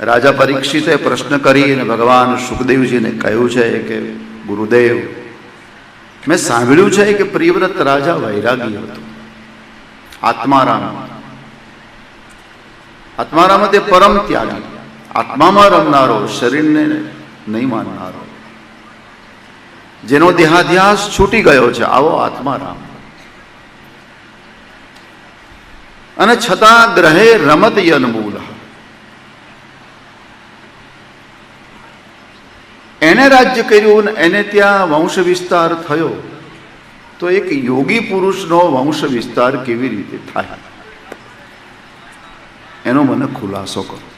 રાજા પરીક્ષિતે પ્રશ્ન કરી અને ભગવાન સુખદેવજીને કહ્યું છે કે, ગુરુદેવ, મેં સાંભળ્યું છે કે પ્રિયવ્રત રાજા વૈરાગી હતો. આત્મારામ આત્મારામ તે પરમ ત્યાગી. આત્મામાં રમનારો શરીરને નહીં માનનારો. જેનો દેહાધ્યાસ છૂટી ગયો છે, આવો આત્મારામ. અને છતાં ગ્રહે રમત યનમૂલ એને રાજ્ય કર્યું ને એને ત્યાં વંશ વિસ્તાર થયો, તો એક યોગી પુરુષનો વંશ વિસ્તાર કેવી રીતે થાય? એનો મને ખુલાસો કરો.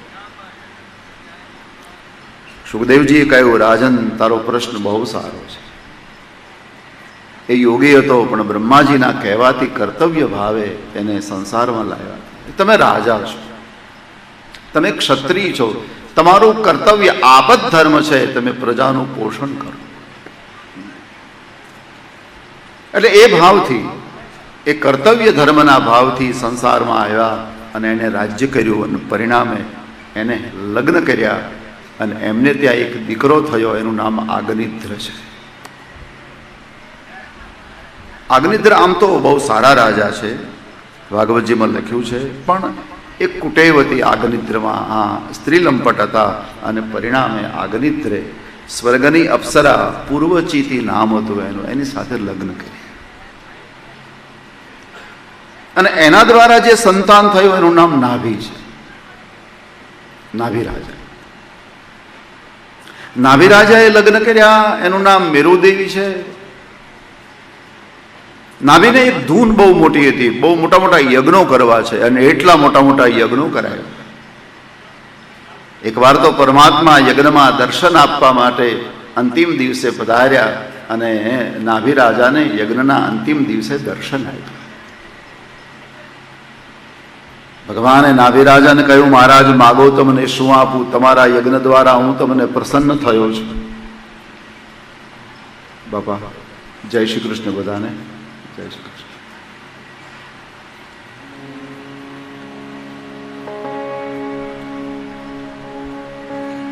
સુખદેવજીએ કહ્યું, રાજન, તારો પ્રશ્ન બહુ સારો છે. એ યોગી હતો, પણ બ્રહ્માજીના કહેવાથી કર્તવ્ય ભાવે એને સંસારમાં લાવ્યા. તમે રાજા છો. તમે ક્ષત્રિય છો. તમારું કર્તવ્ય આપત ધર્મ છે, તમે પ્રજાનું પોષણ કરો. એટલે એ ભાવથી, એ કર્તવ્ય ધર્મના ભાવથી સંસારમાં આવ્યા અને એને રાજ્ય કર્યું અને પરિણામે એને લગ્ન કર્યા અને એમને ત્યાં એક દીકરો થયો, એનું નામ આગનિદ્ર છે. આગનિદ્ર આમ તો બહુ સારા રાજા છે, ભાગવતજીમાં લખ્યું છે, પણ એક કુટેવતી આગનિદ્રમાં, હા સ્ત્રી લંપટ હતા અને પરિણામે આગનિદ્રે સ્વર્ગની અપ્સરા પૂર્વચીતી નામ હતું એનું, એની સાથે લગ્ન કર્યા અને એના દ્વારા જે સંતાન થયું, એનું નામ નાભી છે. નાભી રાજા નાભી રાજાએ લગ્ન કર્યા, એનું નામ મેરુદેવી છે. નાભીને એક ધૂન બહુ મોટી હતી. બહુ મોટા મોટા યજ્ઞો કરવા છે અને એટલા મોટા મોટા યજ્ઞો કરાયા. એકવાર તો પરમાત્મા યજ્ઞમાં દર્શન આપવા માટે અંતિમ દિવસે પધાર્યા અને નાભી રાજાને યજ્ઞના અંતિમ દિવસે દર્શન આપ્યા. ભગવાને નાભી રાજાને કહ્યું, મહારાજ, માગો તમને શું આપું? તમારા યજ્ઞ દ્વારા હું તમને પ્રસન્ન થયો છું. બાપા, જય શ્રી કૃષ્ણ બધાને. જય શ્રી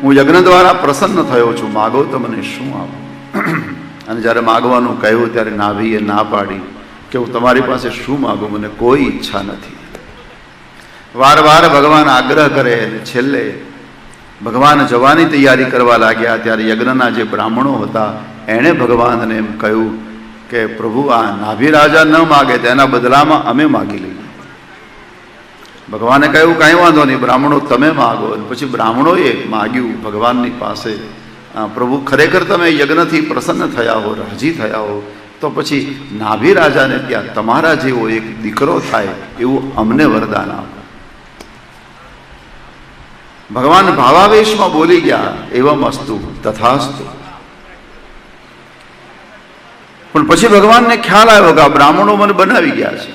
હું યજ્ઞ દ્વારા પ્રસન્ન થયો છું. માગો તો મને શું આપો અને જ્યારે માગવાનું કહ્યું, ત્યારે નાભીએ ના પાડી કે હું તમારી પાસે શું માગું? મને કોઈ ઈચ્છા નથી. વાર વાર ભગવાન આગ્રહ કરે, અને છેલ્લે ભગવાન જવાની તૈયારી કરવા લાગ્યા. ત્યારે યજ્ઞના જે બ્રાહ્મણો હતા, એણે ભગવાનને એમ કહ્યું કે પ્રભુ, આ નાભી રાજા ન માગે તેના બદલામાં અમે માગી લઈએ. ભગવાને કહ્યું, કાંઈ વાંધો નહીં, બ્રાહ્મણો તમે માગો. પછી બ્રાહ્મણોએ માગ્યું, ભગવાનની પાસે, "આ પ્રભુ ખરેખર તમે યજ્ઞથી પ્રસન્ન થયા હો, રાજી થયા હો, તો પછી નાભી રાજાને ત્યાં તમારા જેવો એક દીકરો થાય એવું અમને વરદાન આપો. ભગવાન ભાવાવેશમાં બોલી ગયા, એવમ અસ્તુ, તથાસ્તુ. પણ પછી ભગવાનને ખ્યાલ આવ્યો કે આ બ્રાહ્મણો મને બનાવી ગયા છે.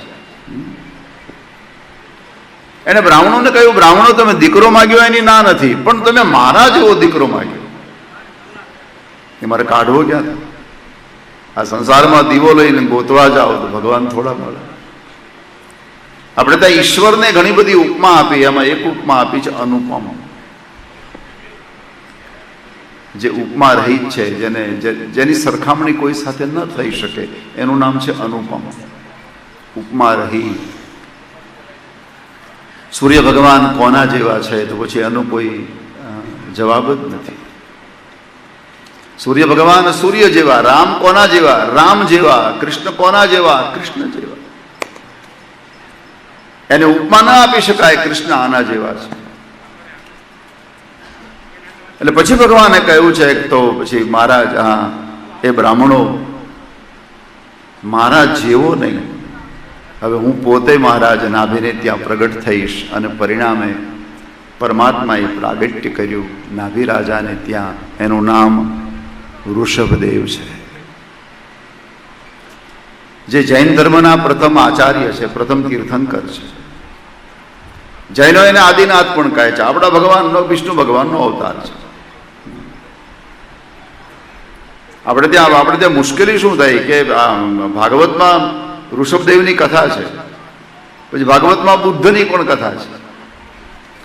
એને બ્રાહ્મણોને કહ્યું, બ્રાહ્મણો, તમે દીકરો માગ્યો એની ના નથી, પણ તમે મારા જેવો દીકરો માગ્યો. એ મારે કાઢવો ક્યાં આ સંસારમાં દીવો લઈને ગોતવા જાઓ તો ભગવાન થોડા મળે. આપણે ત્યાં ઈશ્વરને ઘણી બધી ઉપમા આપી, એમાં એક ઉપમા આપી છે અનુપમા. જે ઉપમા રહી છે, જેને જેની સરખામણી કોઈ સાથે ન થઈ શકે, એનું નામ છે અનુપમા. ઉપમા રહી. સૂર્ય ભગવાન કોના જેવા છે, તો પછી એનો કોઈ જવાબ જ નથી. સૂર્ય ભગવાન સૂર્ય જેવા, રામ કોના જેવા, રામ જેવા, કૃષ્ણ કોના જેવા, કૃષ્ણ જેવા. એને ઉપમા ના આપી શકાય, કૃષ્ણ આના જેવા છે. એટલે પછી ભગવાને કહ્યું છે તો પછી મહારાજ હા એ બ્રાહ્મણો, મારા જેવો નહીં. હવે હું પોતે મહારાજ નાભીને ત્યાં પ્રગટ થઈશ અને પરિણામે પરમાત્માએ પ્રાગટ્ય કર્યું. નાભી રાજાને ત્યાં એનું નામ વૃષભદેવ છે. જે જૈન ધર્મના પ્રથમ આચાર્ય છે, પ્રથમ તીર્થંકર છે. જૈનો એને આદિનાથ પણ કહે છે. આપણા ભગવાનનો, વિષ્ણુ ભગવાનનો અવતાર છે. આપણે ત્યાં આપણે ત્યાં મુશ્કેલી શું થાય કે ભાગવતમાં ઋષભદેવની કથા છે. પછી ભાગવતમાં બુદ્ધની પણ કથા છે.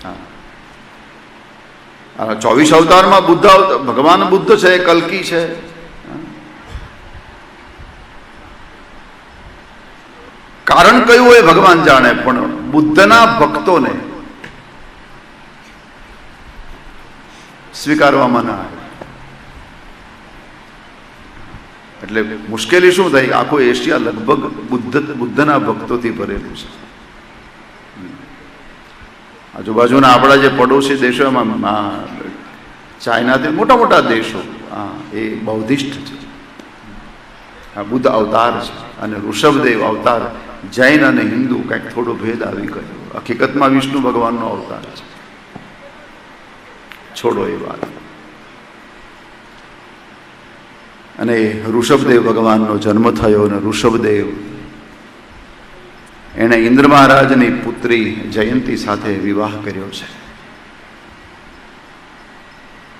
હા. ચોવીસ અવતારમાં બુદ્ધ ભગવાન બુદ્ધ છે, કલ્કી છે. કારણ કયું એ ભગવાન જાણે, પણ બુદ્ધના ભક્તોને સ્વીકારવામાં ના આવે. એટલે મુશ્કેલી શું થાય આખો એશિયા લગભગ બુદ્ધ બુદ્ધના ભક્તોથી ભરેલું છે. આજુબાજુના આપણા જે પડોશી દેશો એમાં ચાઇનાથી મોટા મોટા દેશો હા એ બૌદ્ધિસ્ટ છે. આ બુદ્ધ અવતાર છે અને ઋષભદેવ અવતાર, જૈન અને હિન્દુ કંઈક થોડો ભેદ આવી ગયો. હકીકતમાં વિષ્ણુ ભગવાનનો અવતાર છે. છોડો એ વાત. અને ઋષભદેવ ભગવાનનો જન્મ થયો અને ઋષભદેવ એણે ઇન્દ્ર મહારાજની પુત્રી જયંતી સાથે વિવાહ કર્યો છે.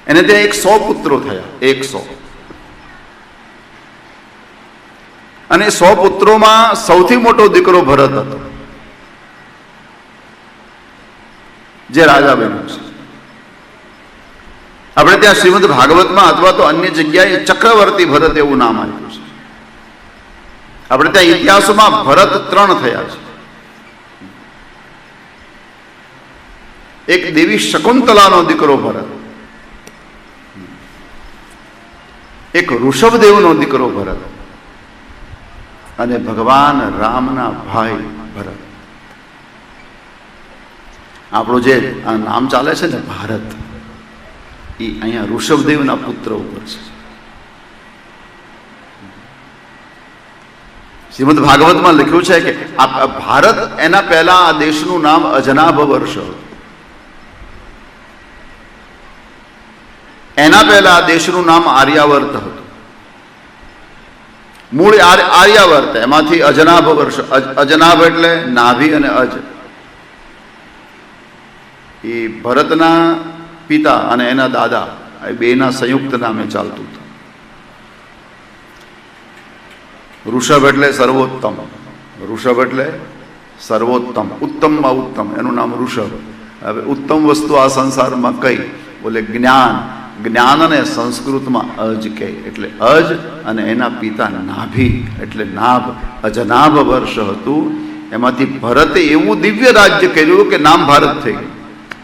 એને ત્યાં એક સો પુત્રો થયા, એક સો. અને સો પુત્રોમાં સૌથી મોટો દીકરો ભરત હતો, જે રાજા બન્યો છે. આપણે ત્યાં શ્રીમદ ભાગવતમાં અથવા તો અન્ય જગ્યાએ ચક્રવર્તી ભરત એવું નામ આપ્યું છે. આપણે ત્યાં ઇતિહાસમાં ભરત ત્રણ થયા છે. એક દેવી શકુંતલાનો દીકરો ભરત. એક ઋષભદેવનો દીકરો ભરત. અને ભગવાન રામના ભાઈ ભરત. આપણું જે આ નામ ચાલે છે ને, ભારત. એ અહીંયા ઋષભદેવના પુત્ર ઉપર છે. શ્રીમદ ભાગવતમાં લખ્યું છે કે આ ભારત એના પહેલા આ દેશનું નામ અજનાભ વર્ષ એના પહેલા આ દેશનું નામ આર્યાવર્ત હતું. મૂળ આર્યાવર્ત, એમાંથી અજનાભ વર્ષ અજનાભ એટલે નાભી અને અજ. એ ભરતના પિતા અને એના દાદા એ બેના સંયુક્ત નામે ચાલતું હતું. ઋષભ એટલે સર્વોત્તમ. ઋષભ એટલે સર્વોત્તમ, ઉત્તમમાં ઉત્તમ, એનું નામ ઋષભ. હવે ઉત્તમ વસ્તુ આ સંસારમાં કઈ? બોલે જ્ઞાન. જ્ઞાનને સંસ્કૃતમાં અજ કહે એટલે અજ અને એના પિતા નાભી, એટલે નાભ, અજનાભ વર્ષ હતું. એમાંથી ભરતે એવું દિવ્ય રાજ્ય કર્યું કે નામ ભારત થઈ ગયું.